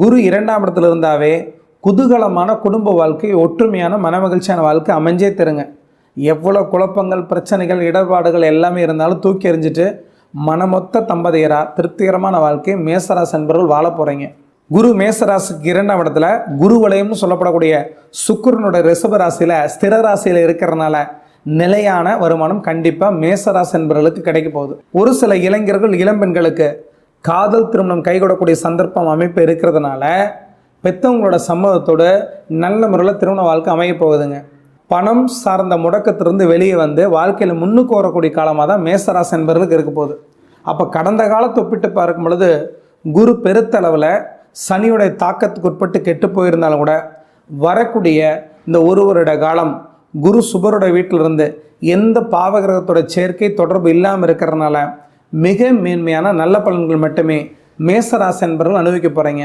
குரு இரண்டாம் இடத்துல இருந்தாவே குதூகலமான குடும்ப வாழ்க்கை ஒற்றுமையான மனமகிழ்ச்சியான வாழ்க்கை அமைஞ்சே தருங்க. எவ்வளோ குழப்பங்கள் பிரச்சனைகள் இடர்பாடுகள் எல்லாமே இருந்தாலும் தூக்கி எறிஞ்சிட்டு மனமொத்த தம்பதியராக திருப்திகரமான வாழ்க்கை மேசராசி என்பவர்கள் வாழ போகிறீங்க குரு மேசராசிக்கு இரண்டாம் இடத்துல குரு வலயம்னு சொல்லப்படக்கூடிய சுக்கரனுடைய ரிஷப ராசியில் ஸ்திர ராசியில் இருக்கிறனால நிலையான வருமானம் கண்டிப்பாக மேசராசி என்பவர்களுக்கு கிடைக்க போகுது. ஒரு சில இளைஞர்கள் இளம்பெண்களுக்கு காதல் திருமணம் கைகூடக்கூடிய சந்தர்ப்பம் அமைப்பு இருக்கிறதுனால பெற்றவங்களோட சம்மதத்தோடு நல்ல முறையில் திருமண வாழ்க்கை அமைய போகுதுங்க. பணம் சார்ந்த முடக்கத்திலிருந்து வெளியே வந்து வாழ்க்கையில் முன்னுக்கு வரக்கூடிய காலமாக தான் மேசராசி என்பவர்களுக்கு இருக்க போகுது. அப்போ கடந்த காலத்தை ஒப்பிட்டு பார்க்கும் பொழுது குரு பெருத்தளவில் சனியுடைய தாக்கத்துக்கு உட்பட்டு கெட்டு போயிருந்தாலும் கூட வரக்கூடிய இந்த ஒரு வருட காலம் குரு சுபரோட வீட்டிலிருந்து எந்த பாவகிரகத்தோட சேர்க்கை தொடர்பு இல்லாமல் இருக்கிறதுனால மிக மேன்மையான நல்ல பலன்கள் மட்டுமே மேசராசி என்பவர்கள் அனுபவிக்க போகிறீங்க